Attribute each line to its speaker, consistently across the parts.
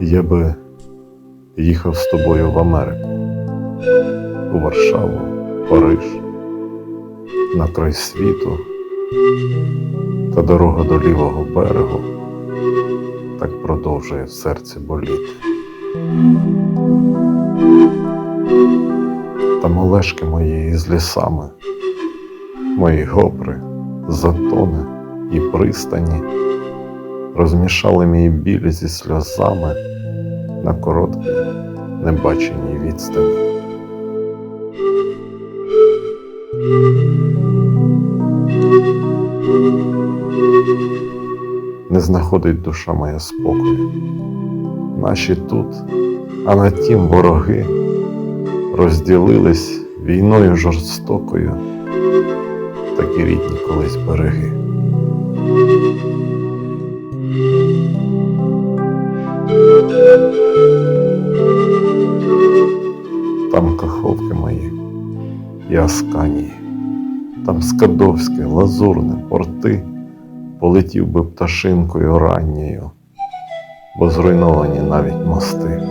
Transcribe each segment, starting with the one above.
Speaker 1: Я би їхав з тобою в Америку, у Варшаву, Париж, на край світу, та дорога до лівого берегу так продовжує в серці боліти. Та молешки мої з лісами, мої гопри, затони і пристані розмішали мій біль зі сльозами на короткій небаченій відстані. Не знаходить душа моя спокою. Наші тут, а на тім вороги розділились війною жорстокою, такі рідні колись береги. Там каховки мої і Асканії, там Скадовське, Лазурне, порти, полетів би пташинкою ранньою, бо зруйновані навіть мости.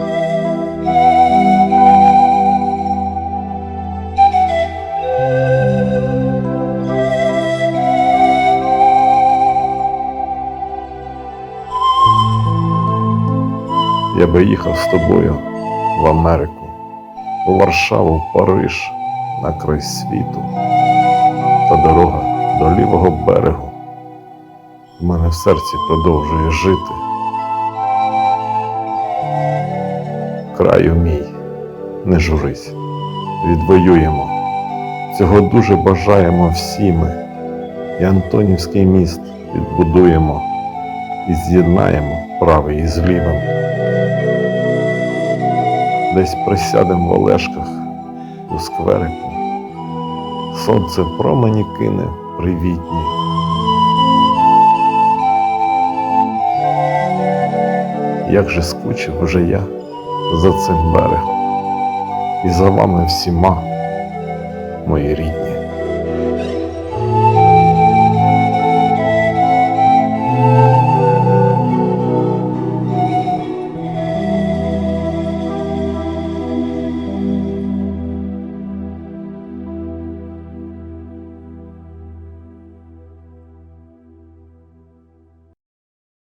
Speaker 1: Я би їхав з тобою в Америку, у Варшаву, в Париж, на край світу, та дорога до лівого берегу в мене в серці продовжує жити. Краю мій, не журись, відвоюємо. Цього дуже бажаємо всі ми, і Антонівський міст відбудуємо і з'єднаємо правий із лівим. Десь присядем в Олешках у скверику, сонце промені кине привітні. Як же скучив уже я за цим берегом і за вами всіма, мої рідні.